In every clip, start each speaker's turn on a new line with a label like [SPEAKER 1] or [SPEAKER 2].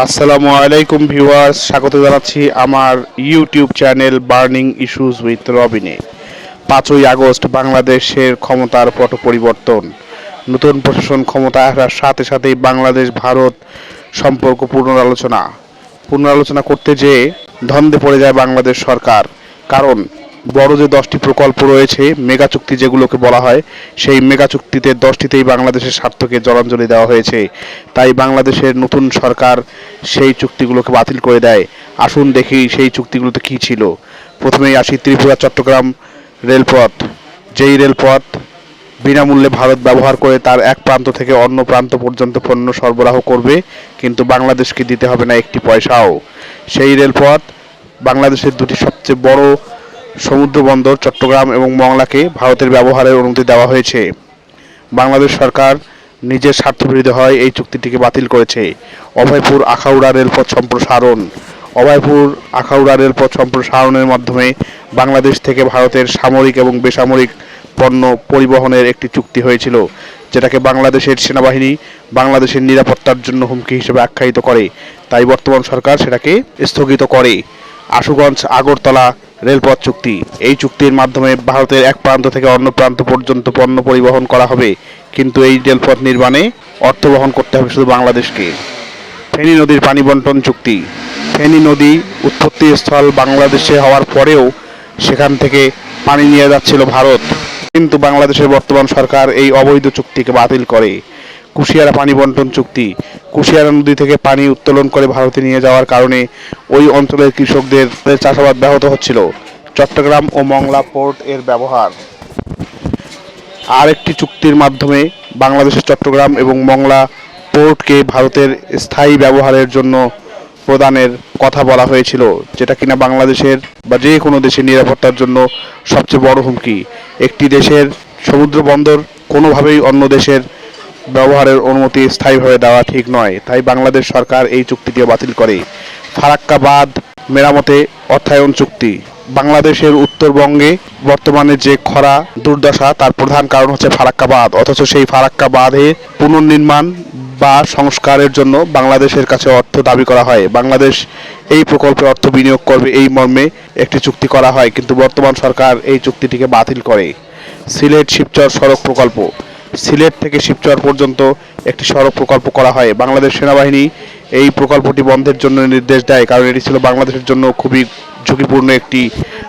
[SPEAKER 1] আসসালামু আলাইকুম ভিউয়ার্স, স্বাগত জানাচ্ছি আমার YouTube channel burning issues with রবিনে। পাঁচই আগস্ট, বাংলাদেশের ক্ষমতার পট পরিবর্তন। নতুন প্রশাসন ক্ষমতায় আসার সাথে সাথেই বাংলাদেশ, ভারত সম্পর্ক পুনরালোচনা। পুনরালোচনা করতে যেয়ে ধন্দে পড়ে যায় বাংলাদেশ সরকার। কারণ বড় যে দশটি প্রকল্প রয়েছে, মেগা চুক্তি যেগুলোকে বলা হয়, সেই মেগা চুক্তিতে দশটিতেই বাংলাদেশের স্বার্থকে জলাঞ্জলি দেওয়া হয়েছে। তাই বাংলাদেশের নতুন সরকার সেই চুক্তিগুলোকে বাতিল করে দেয়। আসুন দেখি সেই চুক্তিগুলোতে কী ছিল। প্রথমেই আসি ত্রিপুরা, চট্টগ্রাম রেলপথ। যেই রেলপথ বিনামূল্যে ভারত ব্যবহার করে তার এক প্রান্ত থেকে অন্য প্রান্ত পর্যন্ত পণ্য সরবরাহ করবে, কিন্তু বাংলাদেশকে দিতে হবে না একটি পয়সাও। সেই রেলপথ বাংলাদেশের দুটি সবচেয়ে বড় সমুদ্র বন্দর চট্টগ্রাম এবং মংলাকে ভারতের ব্যবহারের অনুমতি দেওয়া হয়েছে। বাংলাদেশ সরকার নিজের স্বার্থবিরোধী হয় এই চুক্তিটিকে বাতিল করেছে। অভয়পুর আখাউড়া রেলপথ সম্প্রসারণ। অভয়পুর আখাউড়া রেলপথ সম্প্রসারণের মাধ্যমে বাংলাদেশ থেকে ভারতের সামরিক এবং বেসামরিক পণ্য পরিবহনের একটি চুক্তি হয়েছিল, যেটাকে বাংলাদেশের সেনাবাহিনী বাংলাদেশের নিরাপত্তার জন্য হুমকি হিসেবে আখ্যায়িত করে। তাই বর্তমান সরকার সেটাকে স্থগিত করে। আশুগঞ্জ, আগরতলা রেলপথ চুক্তি। এই চুক্তির মাধ্যমে ভারতের এক প্রান্ত থেকে অন্য প্রান্ত পর্যন্ত পণ্য পরিবহন করা হবে। কিন্তু এই রেলপথ নির্মাণে অর্থ বহন করতে হবে শুধু বাংলাদেশকে। ফেনী নদীর পানি বন্টন চুক্তি। ফেনী নদী উৎপত্তি স্থল বাংলাদেশে হওয়ার পরেও সেখান থেকে পানি নিয়ে যাচ্ছিল ভারত। কিন্তু বাংলাদেশের বর্তমান সরকার এই অবৈধ চুক্তিকে বাতিল করে। কুশিয়ারা পানি বন্টন চুক্তি। কুশিয়ারা নদী থেকে পানি উত্তোলন করে ভারতে নিয়ে যাওয়ার কারণে ওই অঞ্চলের কৃষকদের চাষাবাদ ব্যাহত হচ্ছিল। চট্টগ্রাম ও মংলা পোর্ট এর ব্যবহার। আরেকটি চুক্তির মাধ্যমে বাংলাদেশের চট্টগ্রাম এবং মংলা পোর্টকে ভারতের স্থায়ী ব্যবহারের জন্য প্রদানের কথা বলা হয়েছিল, যেটা কিনা বাংলাদেশের বা যে কোনো দেশের নিরাপত্তার জন্য সবচেয়ে বড় হুমকি। একটি দেশের সমুদ্র বন্দর কোনোভাবেই অন্য দেশের ব্যবহারের অনুমতি স্থায়ীভাবে দেওয়া ঠিক নয়, তাই বাংলাদেশ সরকার এই চুক্তিটিও বাতিল করে। ফারাক্কাবাদ মেরামতে অর্থায়ন চুক্তি। বাংলাদেশের উত্তরবঙ্গে বর্তমানে যে খরা দুর্দশা, তার প্রধান কারণ হচ্ছে ফারাক্কাবাদ, অথচ সেই ফারাক্কাবাদে পুনর্নির্মাণ বা সংস্কারের জন্য বাংলাদেশের কাছে অর্থ দাবি করা হয়। বাংলাদেশ এই প্রকল্পে অর্থ বিনিয়োগ করবে এই মর্মে একটি চুক্তি করা হয়, কিন্তু বর্তমান সরকার এই চুক্তিটিকে বাতিল করে। সিলেট শিবচর সড়ক প্রকল্প। সিলেট থেকে শিবচর পর্যন্ত একটি সড়ক প্রকল্প করা হয়। বাংলাদেশ সেনাবাহিনী এই প্রকল্পটি বন্ধের জন্য নির্দেশ দেয়, কারণ এটি ছিল বাংলাদেশের জন্য খুবই ঝুঁকিপূর্ণ একটি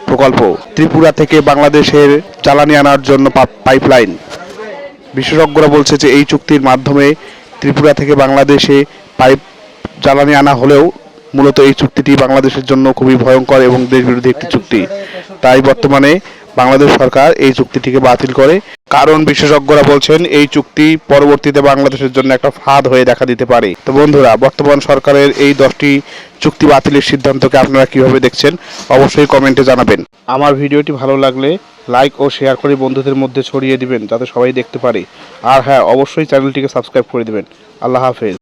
[SPEAKER 1] প্রকল্প। ত্রিপুরা থেকে বাংলাদেশের জ্বালানি আনার জন্য পাইপলাইন বিশেষজ্ঞরা বলছে যে এই চুক্তির মাধ্যমে ত্রিপুরা থেকে বাংলাদেশে পাইপ জ্বালানি আনা হলেও মূলত এই চুক্তিটি বাংলাদেশের জন্য খুবই ভয়ঙ্কর এবং দেশবিরোধী একটি চুক্তি। তাই বর্তমানে বাংলাদেশ সরকার এই চুক্তিটিকে বাতিল করে। কারণ বিশেষজ্ঞরা বলছেন এই চুক্তি পরবর্তীতে বাংলাদেশের জন্য একটা ফাঁদ হয়ে দেখা দিতে পারে। তো বন্ধুরা, বর্তমান সরকারের এই দশটি চুক্তি বাতিলের সিদ্ধান্তকে আপনারা কীভাবে দেখছেন অবশ্যই কমেন্টে জানাবেন। আমার ভিডিওটি ভালো লাগলে লাইক ও শেয়ার করে বন্ধুদের মধ্যে ছড়িয়ে দিবেন, যাতে সবাই দেখতে পারে। আর হ্যাঁ অবশ্যই চ্যানেলটিকে সাবস্ক্রাইব করে দিবেন। আল্লাহ হাফেজ।